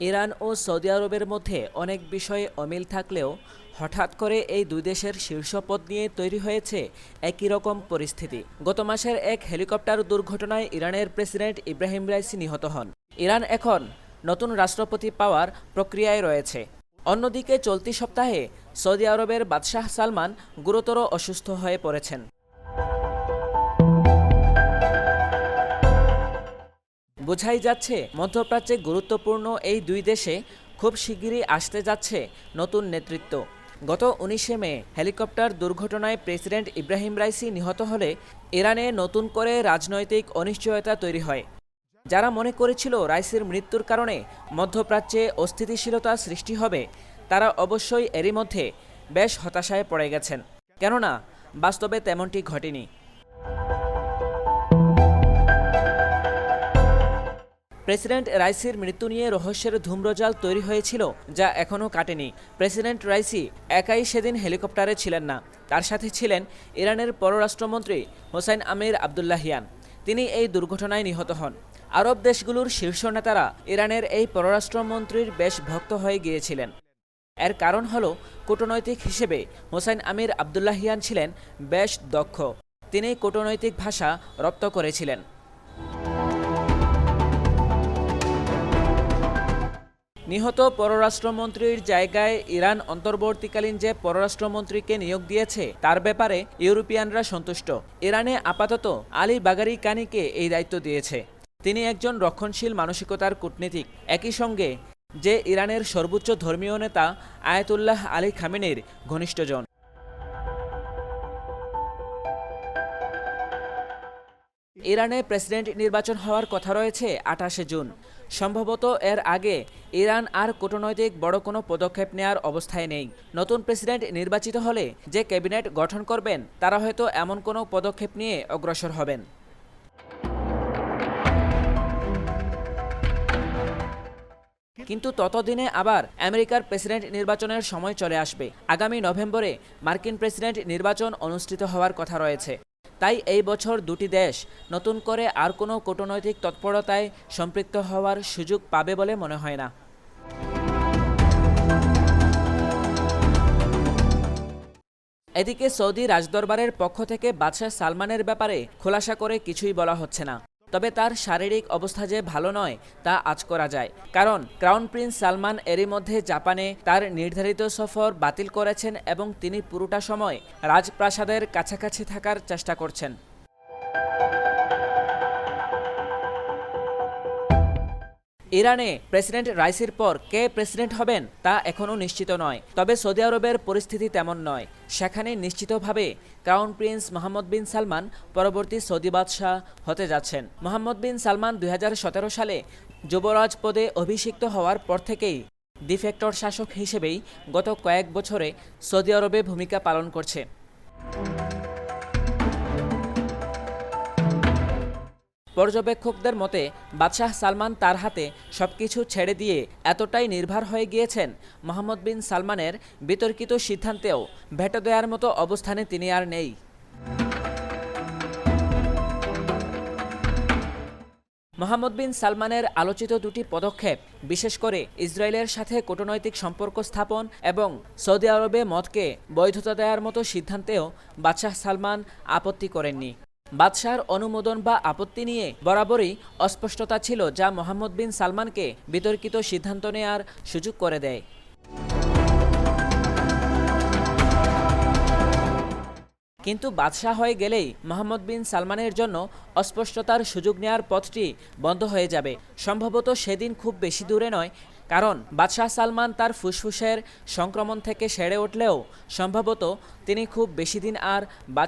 Iran ও Saudi আরবের মধ্যে অনেক বিষয়ে অমিল থাকলেও হঠাৎ করে এই দুই দেশের শীর্ষ পদ নিয়ে তৈরি হয়েছে একই রকম পরিস্থিতি। গত মাসের এক হেলিকপ্টার দুর্ঘটনায় ইরানের প্রেসিডেন্ট ইব্রাহিম রাইসি নিহত হন। ইরান এখন নতুন রাষ্ট্রপতি পাওয়ার প্রক্রিয়ায় রয়েছে। অন্যদিকে চলতি সপ্তাহে সৌদি আরবের বাদশাহ সালমান গুরুতর অসুস্থ হয়ে পড়েছেন। বোঝাই যাচ্ছে, মধ্যপ্রাচ্যে গুরুত্বপূর্ণ এই দুই দেশে খুব শিগগিরই আসতে যাচ্ছে নতুন নেতৃত্ব। গত উনিশে মে, হেলিকপ্টার দুর্ঘটনায় প্রেসিডেন্ট ইব্রাহিম রাইসি নিহত হলে ইরানে নতুন করে রাজনৈতিক অনিশ্চয়তা তৈরি হয়। যারা মনে করেছিল রাইসির মৃত্যুর কারণে মধ্যপ্রাচ্যে অস্থিতিশীলতা সৃষ্টি হবে, তারা অবশ্যই এরই মধ্যে বেশ হতাশায় পড়ে গেছেন। কেননা, বাস্তবে তেমনটি ঘটেনি। প্রেসিডেন্ট রাইসির মৃত্যু নিয়ে রহস্যের ধূম্রজাল তৈরি হয়েছিল, যা এখনও কাটেনি। প্রেসিডেন্ট রাইসি একাই সেদিন হেলিকপ্টারে ছিলেন না। তার সাথে ছিলেন ইরানের পররাষ্ট্রমন্ত্রী হোসাইন আমির আবদুল্লাহিয়ান। তিনি এই দুর্ঘটনায় নিহত হন। আরব দেশগুলোর শীর্ষ নেতারা ইরানের এই পররাষ্ট্রমন্ত্রীর বেশ ভক্ত হয়ে গিয়েছিলেন। এর কারণ হল কূটনৈতিক হিসেবে হোসাইন আমির আবদুল্লাহিয়ান ছিলেন বেশ দক্ষ। তিনি কূটনৈতিক ভাষা রপ্ত করেছিলেন। নিহত পররাষ্ট্রমন্ত্রীর জায়গায় ইরান অন্তর্বর্তীকালীন যে পররাষ্ট্রমন্ত্রীকে নিয়োগ দিয়েছে, তার ব্যাপারে ইউরোপিয়ানরা সন্তুষ্ট। ইরানে আপাতত আলী বাগারি কানিকে এই দায়িত্ব দিয়েছে। তিনি একজন রক্ষণশীল মানসিকতার কূটনীতিক। একই সঙ্গে যে ইরানের সর্বোচ্চ ধর্মীয় নেতা আয়াতুল্লাহ আলী খামেনির ঘনিষ্ঠজন। ইরানে প্রেসিডেন্ট নির্বাচন হওয়ার কথা রয়েছে আঠাশে জুন। সম্ভবত এর আগে ইরান আর কূটনৈতিক বড় কোনো পদক্ষেপ নেওয়ার অবস্থায় নেই। নতুন প্রেসিডেন্ট নির্বাচিত হলে যে ক্যাবিনেট গঠন করবেন, তারা হয়তো এমন কোনো পদক্ষেপ নিয়ে অগ্রসর হবেন। কিন্তু ততদিনে আবার আমেরিকার প্রেসিডেন্ট নির্বাচনের সময় চলে আসবে। আগামী নভেম্বরে মার্কিন প্রেসিডেন্ট নির্বাচন অনুষ্ঠিত হওয়ার কথা রয়েছে। তাই এই বছর দুটি দেশ নতুন করে আর কোনো কূটনৈতিক তৎপরতায় সম্পৃক্ত হওয়ার সুযোগ পাবে বলে মনে হয় না। এদিকে সৌদি রাজদরবারের পক্ষ থেকে বাদশাহ সালমানের ব্যাপারে খোলাসা করে কিছুই বলা হচ্ছে না। তবে তার শারীরিক অবস্থা যে ভালো নয়, তা আজ করা যায়। কারণ ক্রাউন প্রিন্স সালমান এরই মধ্যে জাপানে তার নির্ধারিত সফর বাতিল করেছেন এবং তিনি পুরোটা সময় রাজপ্রাসাদের কাছাকাছি থাকার চেষ্টা করছেন। ইরানে প্রেসিডেন্ট রাইসির পর কে প্রেসিডেন্ট হবেন তা এখনও নিশ্চিত নয়। তবে সৌদি আরবের পরিস্থিতি তেমন নয়। সেখানে নিশ্চিতভাবে crown prince Mohammed bin Salman পরবর্তী সৌদি বাদশাহ হতে যাচ্ছেন। মোহাম্মদ বিন সালমান দু হাজার সতেরো সালে যুবরাজ পদে অভিষিক্ত হওয়ার পর থেকেই ডিফেক্টর শাসক হিসেবেই গত কয়েক বছরে সৌদি আরবে ভূমিকা পালন করছে। পর্যবেক্ষকদের মতে, বাদশাহ সালমান তার হাতে সব কিছু ছেড়ে দিয়ে এতটাই নির্ভর হয়ে গিয়েছেন মোহাম্মদ বিন সালমানের বিতর্কিত সিদ্ধান্তেও ভেটো দেওয়ার মতো অবস্থানে তিনি আর নেই। মোহাম্মদ বিন সালমানের আলোচিত দুটি পদক্ষেপ, বিশেষ করে ইসরায়েলের সাথে কূটনৈতিক সম্পর্ক স্থাপন এবং সৌদি আরবে মদকে বৈধতা দেওয়ার মতো সিদ্ধান্তেও বাদশাহ সালমান আপত্তি করেননি। বাদশাহর অনুমোদন বা আপত্তি নিয়ে বরাবরই অস্পষ্টতা ছিল যা মোহাম্মদ বিন সালমানকে বিতর্কিত সিদ্ধান্ত নেয়ার সুযোগ করে দেয়। কিন্তু বাদশাহ হয়ে গেলেই মোহাম্মদ বিন সালমানের জন্য অস্পষ্টতার সুযোগ নেয়ার পথটি বন্ধ হয়ে যাবে। সম্ভবত সেদিন খুব বেশি দূরে নয়, কারণ বাদশাহ সালমান তার ফুসফুসের সংক্রমণ থেকে সেরে উঠলেও সম্ভবত তিনি খুব বেশি দিন আর